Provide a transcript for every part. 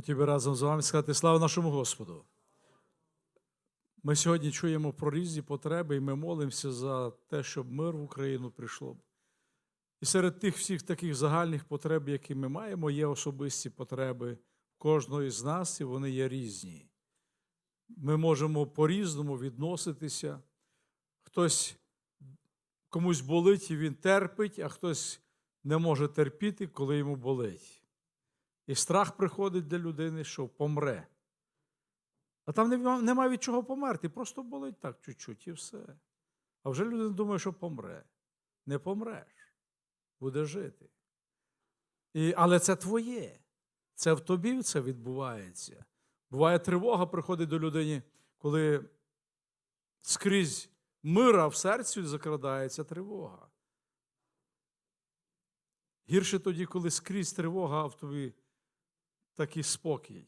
Хотів би разом з вами сказати слава нашому Господу. Ми сьогодні чуємо про різні потреби, і ми молимося за те, щоб мир в Україну прийшло. І серед тих всіх таких загальних потреб, які ми маємо, є особисті потреби кожного з нас, і вони є різні. Ми можемо по-різному відноситися. Хтось комусь болить і він терпить, а хтось не може терпіти, коли йому болить. І страх приходить для людини, що помре. А там нема- нема від чого померти, просто болить так чуть-чуть і все. А вже людина думає, що помре. Не помреш, буде жити. І, але це твоє. Це в тобі це відбувається. Буває тривога приходить до людини, коли скрізь мира в серці закрадається тривога. Гірше тоді, коли скрізь тривога, в тобі такий спокій.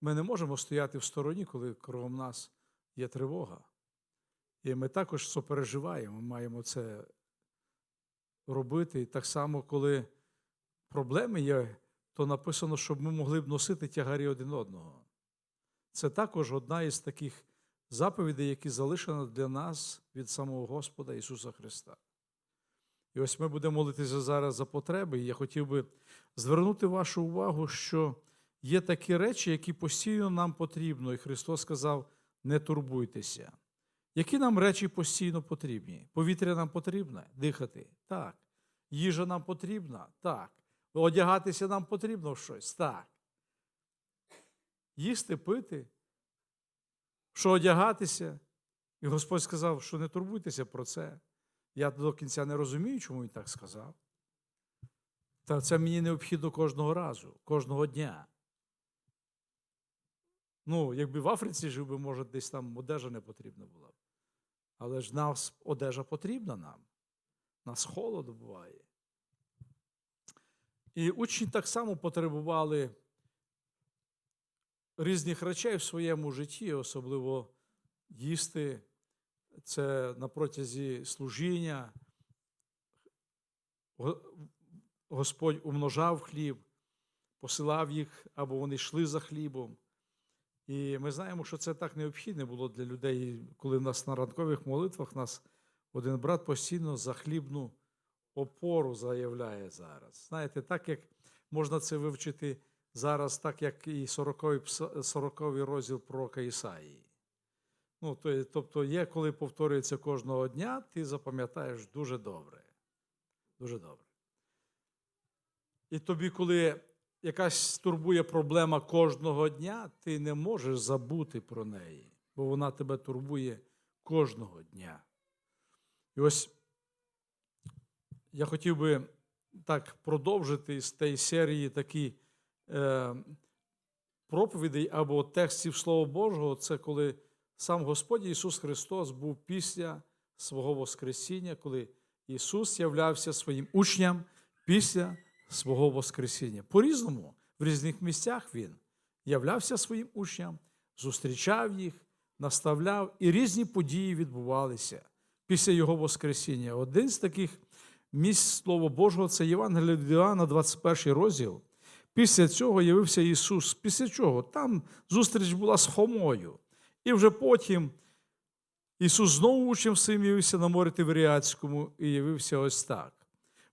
Ми не можемо стояти в стороні, коли кругом нас є тривога. І ми також сопереживаємо, маємо це робити. І так само, коли проблеми є, то написано, щоб ми могли б носити тягарі один одного. Це також одна із таких заповідей, які залишені для нас від самого Господа Ісуса Христа. І ось ми будемо молитися зараз за потреби. І я хотів би звернути вашу увагу, що є такі речі, які постійно нам потрібно. І Христос сказав: не турбуйтеся. Які нам речі постійно потрібні? Повітря нам потрібне дихати? Так. Їжа нам потрібна? Так. Одягатися нам потрібно щось? Так. Їсти, пити, що одягатися. І Господь сказав, що не турбуйтеся про це. Я до кінця не розумію, чому він так сказав. Та це мені необхідно кожного разу, кожного дня. Ну, якби в Африці жив би, може, десь там одежа не потрібна була б. Але ж нас одежа потрібна нам. Нас холод буває. І учні так само потребували різних речей в своєму житті, особливо їсти. Це на протязі служіння. Го- Господь умножав хліб, посилав їх, або вони йшли за хлібом. І ми знаємо, що це так необхідне було для людей, коли в нас на ранкових молитвах нас один брат постійно за хлібну опору заявляє зараз. Знаєте, так як можна це вивчити зараз, так як і 40-й, 40-й розділ пророка Ісаїї. Ну, тобто є, коли повторюється кожного дня, ти запам'ятаєш дуже добре. Дуже добре. І тобі, коли якась турбує проблема кожного дня, ти не можеш забути про неї, бо вона тебе турбує кожного дня. І ось я хотів би так продовжити з тієї серії такі е, проповідей або текстів Слова Божого, це коли сам Господь Ісус Христос був після свого Воскресіння, коли Ісус являвся своїм учням після свого Воскресіння. По-різному, в різних місцях Він являвся своїм учням, зустрічав їх, наставляв, і різні події відбувалися після Його Воскресіння. Один з таких місць Слова Божого це Євангеліє від Іоанна, 21 розділ. Після цього явився Ісус. Після чого? Там зустріч була з Хомою. І вже потім Ісус знову учням своїм явився на морі Тиверіадському і явився ось так.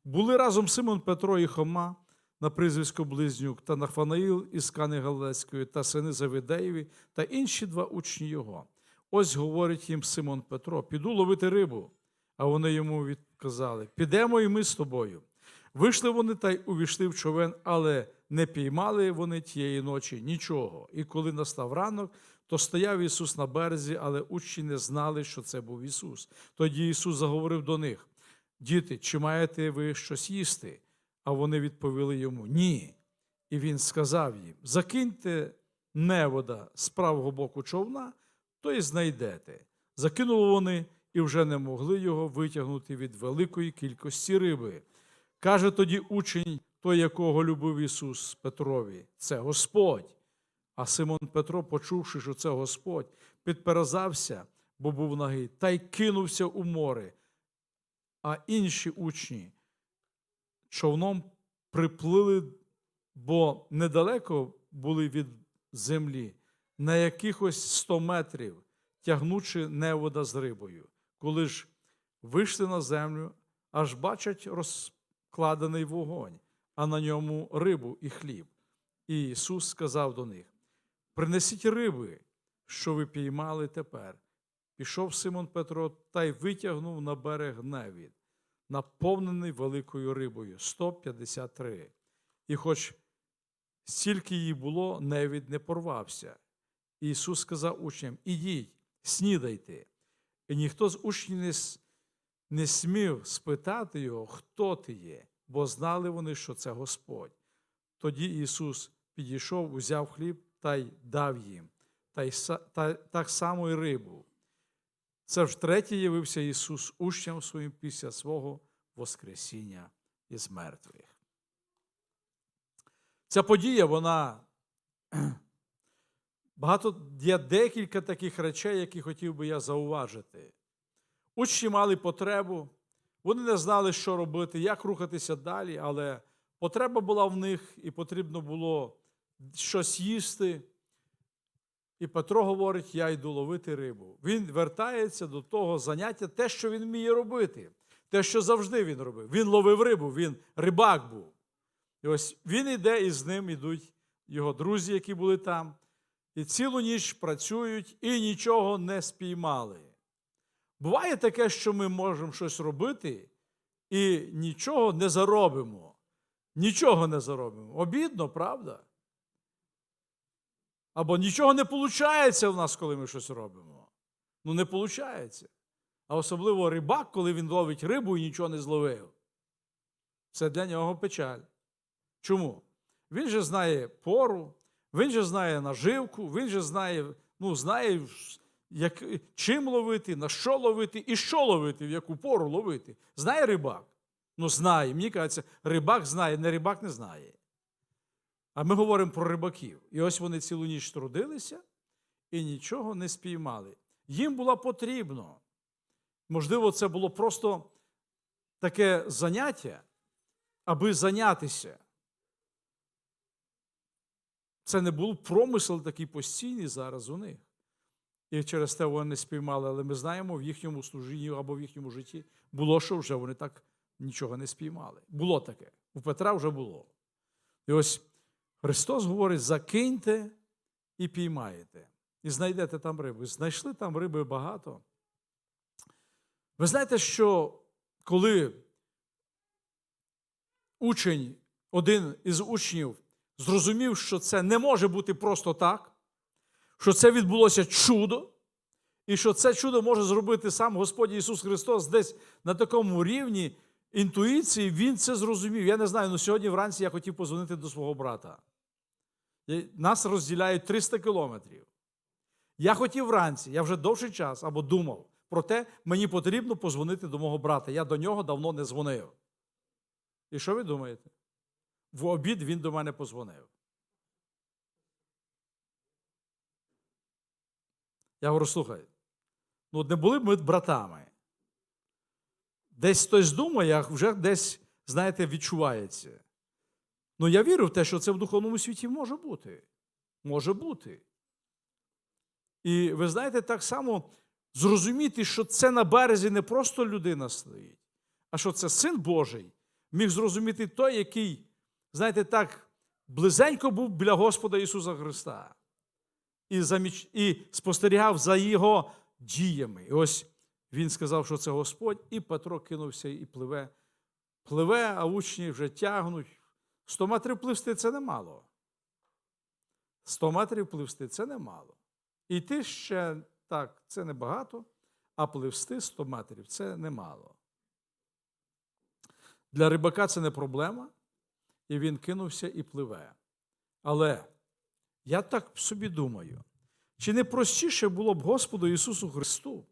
Були разом Симон Петро і Хома на прізвисько Близнюк та Нафанаїл із Кани Галилейської та сини Завидеєві та інші два учні його. Ось говорить їм Симон Петро: піду ловити рибу. А вони йому відказали: Підемо і ми з тобою. Вийшли вони та й увійшли в човен, але не піймали вони тієї ночі нічого. І коли настав ранок, то стояв Ісус на березі, але учні не знали, що це був Ісус. Тоді Ісус заговорив до них: Діти, чи маєте ви щось їсти? А вони відповіли йому Ні. І він сказав їм: Закиньте невода з правого боку човна, то й знайдете. Закинули вони і вже не могли його витягнути від великої кількості риби. Каже тоді учень, той, якого любив Ісус Петрові, це Господь. А Симон Петро, почувши, що це Господь, підперезався, бо був нагий, та й кинувся у море. А інші учні човном приплили бо недалеко були від землі, на якихось 100 метрів, тягнучи невода з рибою. Коли ж вийшли на землю, аж бачать розкладений вогонь, а на ньому рибу і хліб. І Ісус сказав до них: Принесіть риби, що ви піймали тепер. Пішов Симон Петро та й витягнув на берег невід, наповнений великою рибою 153. І хоч стільки її було, невід не порвався. І Ісус сказав учням: Ідіть, снідайте. І ніхто з учнів не, не смів спитати його, хто ти є, бо знали вони, що це Господь. Тоді Ісус підійшов, узяв хліб та й дав їм, та й та, так само й рибу. Це втретє явився Ісус учням своїм після свого Воскресіння із мертвих. Ця подія, вона багато є декілька таких речей, які хотів би я зауважити. Учні мали потребу, вони не знали, що робити, як рухатися далі, але потреба була в них, і потрібно було щось їсти. І Петро говорить: я йду ловити рибу. Він вертається до того заняття, те, що він вміє робити, те, що завжди він робив. Він ловив рибу, він рибак був. І ось він іде, і з ним ідуть його друзі, які були там, і цілу ніч працюють і нічого не спіймали. Буває таке, що ми можемо щось робити і нічого не заробимо. Нічого не заробимо. Обідно, правда? Або нічого не виходить в нас, коли ми щось робимо. Ну, не виходить. А особливо рибак, коли він ловить рибу і нічого не зловив. Це для нього печаль. Чому? Він же знає пору, він же знає наживку, він же знає, ну, знає, як, чим ловити, на що ловити і що ловити, в яку пору ловити. Знає рибак? Ну, знає. Мені кажеться, рибак знає, не рибак не знає. А ми говоримо про рибаків. І ось вони цілу ніч трудилися і нічого не спіймали. Їм було потрібно. Можливо, це було просто таке заняття, аби зайнятися. Це не був промисел такий постійний зараз у них. І через те вони не спіймали, але ми знаємо, в їхньому служінні або в їхньому житті було, що вже вони так нічого не спіймали. Було таке. У Петра вже було. І ось Христос говорить: закиньте і піймаєте. І знайдете там рибу. Знайшли там риби багато. Ви знаєте, що коли учень, один із учнів, зрозумів, що це не може бути просто так, що це відбулося чудо, і що це чудо може зробити сам Господь Ісус Христос десь на такому рівні інтуїції, він це зрозумів. Я не знаю, але сьогодні вранці я хотів позвонити до свого брата. Нас розділяють 300 кілометрів. Я хотів вранці, я вже довший час або думав про те, мені потрібно позвонити до мого брата. Я до нього давно не дзвонив. І що ви думаєте? В обід він до мене позвонив. Я говорю, слухай, ну от не були б ми братами. Десь хтось думає, а вже десь, знаєте, відчувається. Ну, я вірю в те, що це в духовному світі може бути. Може бути. І ви знаєте, так само зрозуміти, що це на березі не просто людина стоїть, а що це син Божий міг зрозуміти той, який, знаєте, так, близенько був біля Господа Ісуса Христа і, заміч... і спостерігав за Його діями. І ось він сказав, що це Господь, і Петро кинувся і пливе. Пливе, а учні вже тягнуть. 100 метрів пливсти це немало. 100 метрів пливсти це немало. Іти ще так, це небагато, а пливсти 100 метрів це немало. Для рибака це не проблема, і він кинувся і пливе. Але я так собі думаю, чи не простіше було б Господу Ісусу Христу?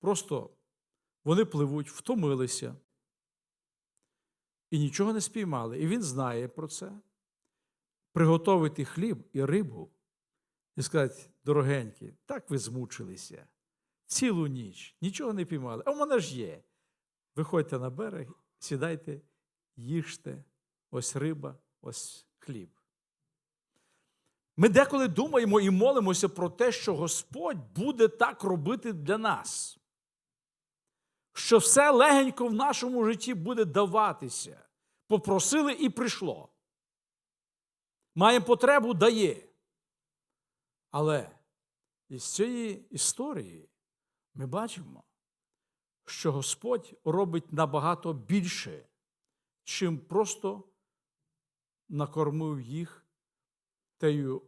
Просто вони пливуть, втомилися і нічого не спіймали. І він знає про це. Приготовити хліб і рибу і сказати, дорогенькі, так ви змучилися цілу ніч, нічого не піймали. А в мене ж є. Виходьте на берег, сідайте, їжте, ось риба, ось хліб. Ми деколи думаємо і молимося про те, що Господь буде так робити для нас, що все легенько в нашому житті буде даватися. Попросили і прийшло. Маємо потребу дає. Але із цієї історії ми бачимо, що Господь робить набагато більше, чим просто накормив їх тею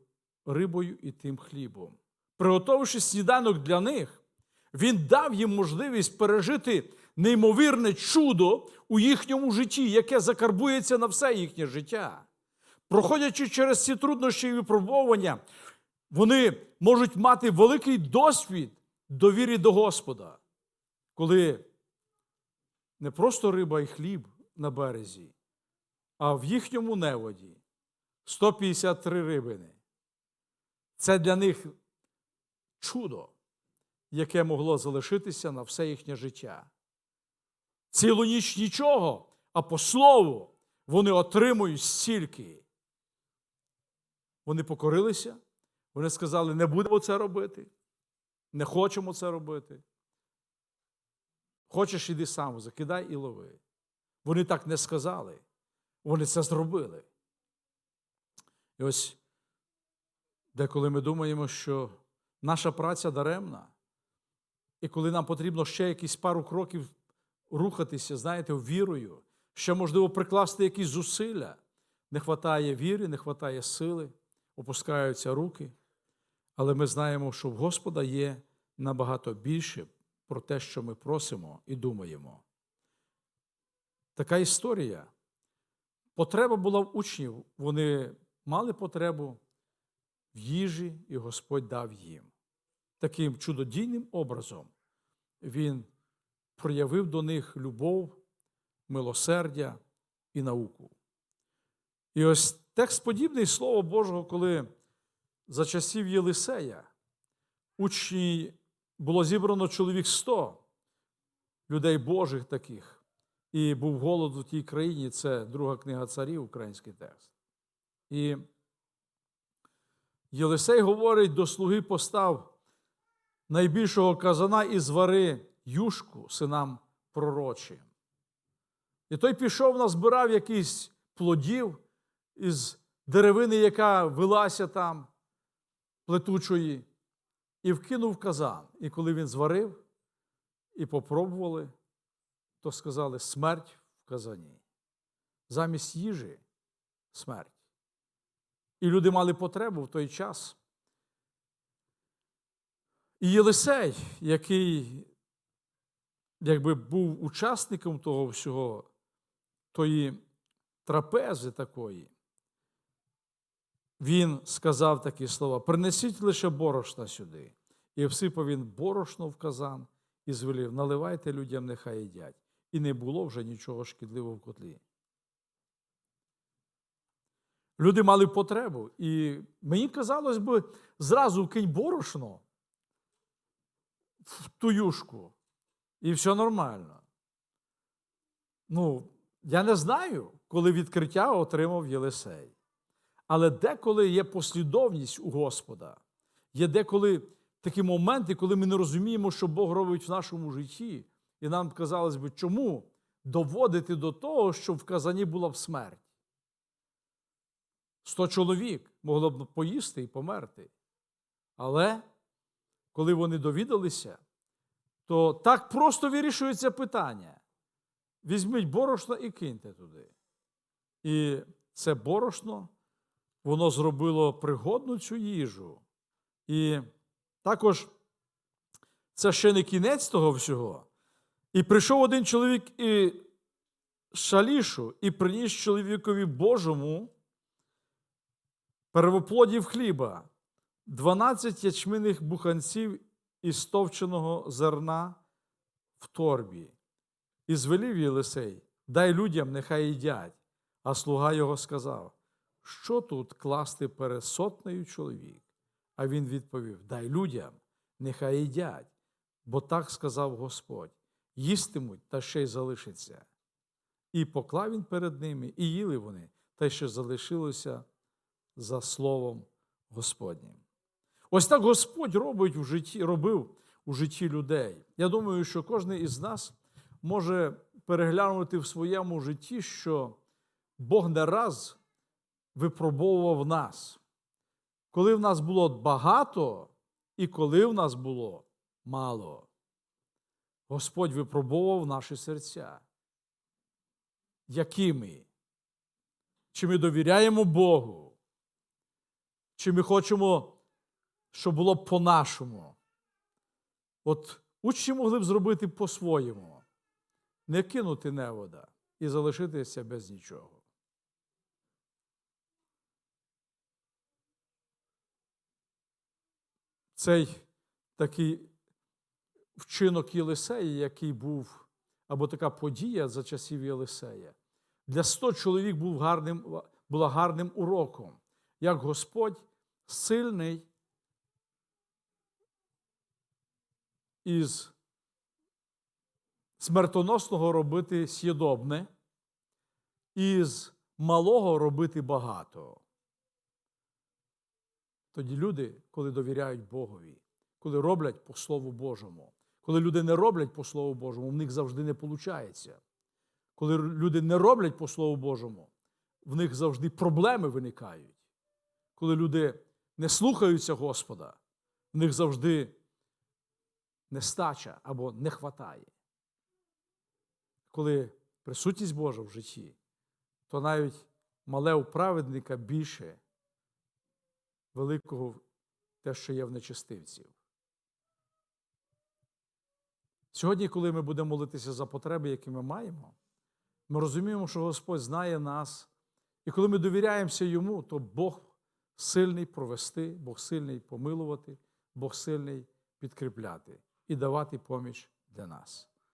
рибою і тим хлібом. Приготовивши сніданок для них, він дав їм можливість пережити неймовірне чудо у їхньому житті, яке закарбується на все їхнє життя. Проходячи через ці труднощі і випробовування, вони можуть мати великий досвід довірі до Господа, коли не просто риба і хліб на березі, а в їхньому неводі 153 рибини. Це для них чудо, яке могло залишитися на все їхнє життя. Цілу ніч нічого, а по слову вони отримують стільки. Вони покорилися, вони сказали, не будемо це робити, не хочемо це робити. Хочеш, іди сам, закидай і лови. Вони так не сказали, вони це зробили. І ось деколи ми думаємо, що наша праця даремна, і коли нам потрібно ще якісь пару кроків рухатися, знаєте, вірою, ще можливо прикласти якісь зусилля, не вистачає віри, не вистачає сили, опускаються руки. Але ми знаємо, що в Господа є набагато більше про те, що ми просимо і думаємо. Така історія. Потреба була в учнів. Вони мали потребу в їжі, і Господь дав їм. Таким чудодійним образом Він проявив до них любов, милосердя і науку. І ось текст подібний Слово Божого, коли за часів Єлисея учні було зібрано чоловік 100 людей Божих таких, і був голод у тій країні, це друга книга царів, український текст. І Єлисей говорить до слуги постав найбільшого казана і звари юшку синам пророчим. І той пішов, назбирав якийсь плодів із деревини, яка велася там, плетучої, і вкинув казан. І коли він зварив і попробували, то сказали смерть в казані. Замість їжі смерть. І люди мали потребу в той час. І Єлисей, який якби був учасником того всього, тої трапези такої, він сказав такі слова: принесіть лише борошна сюди. І всипав він борошно в казан і звелів, наливайте людям, нехай їдять. І не було вже нічого шкідливого в котлі. Люди мали потребу. І мені казалось би, зразу кинь борошно в ту юшку, і все нормально. Ну, я не знаю, коли відкриття отримав Єлисей. Але деколи є послідовність у Господа, є деколи такі моменти, коли ми не розуміємо, що Бог робить в нашому житті, і нам казалось би, чому доводити до того, щоб в казані була б смерть. Сто чоловік могло б поїсти і померти. Але коли вони довідалися, то так просто вирішується питання. Візьміть борошно і киньте туди. І це борошно, воно зробило пригодну цю їжу. І також це ще не кінець того всього. І прийшов один чоловік і шалішу, і приніс чоловікові Божому первоплодів хліба, 12 ячминних буханців із товченого зерна в торбі. І звелів Єлисей, дай людям, нехай їдять. А слуга його сказав: Що тут класти перед сотнею чоловік? А він відповів: Дай людям, нехай їдять, бо так сказав Господь: їстимуть та ще й залишиться. І поклав він перед ними, і їли вони, та що залишилося за Словом Господнім. Ось так Господь робить у житті, робив у житті людей. Я думаю, що кожен із нас може переглянути в своєму житті, що Бог не раз випробовував нас, коли в нас було багато і коли в нас було мало. Господь випробовував наші серця. Якими? Чи ми довіряємо Богу? Чи ми хочемо, щоб було по-нашому? От учні могли б зробити по-своєму, не кинути невода і залишитися без нічого. Цей такий вчинок Єлисея, який був, або така подія за часів Єлисея, для 100 чоловік був гарним, була гарним уроком, як Господь сильний із смертоносного робити сєдобне, із малого робити багато. Тоді люди, коли довіряють Богові, коли роблять по Слову Божому, коли люди не роблять по Слову Божому, в них завжди не виходить. Коли люди не роблять по Слову Божому, в них завжди проблеми виникають. Коли люди не слухаються Господа, в них завжди нестача або не хватає. Коли присутність Божа в житті, то навіть мале у праведника більше великого те, що є в нечистивців. Сьогодні, коли ми будемо молитися за потреби, які ми маємо, ми розуміємо, що Господь знає нас. І коли ми довіряємося Йому, то Бог сильний провести, Бог сильний помилувати, Бог сильний підкріпляти і давати поміч для нас.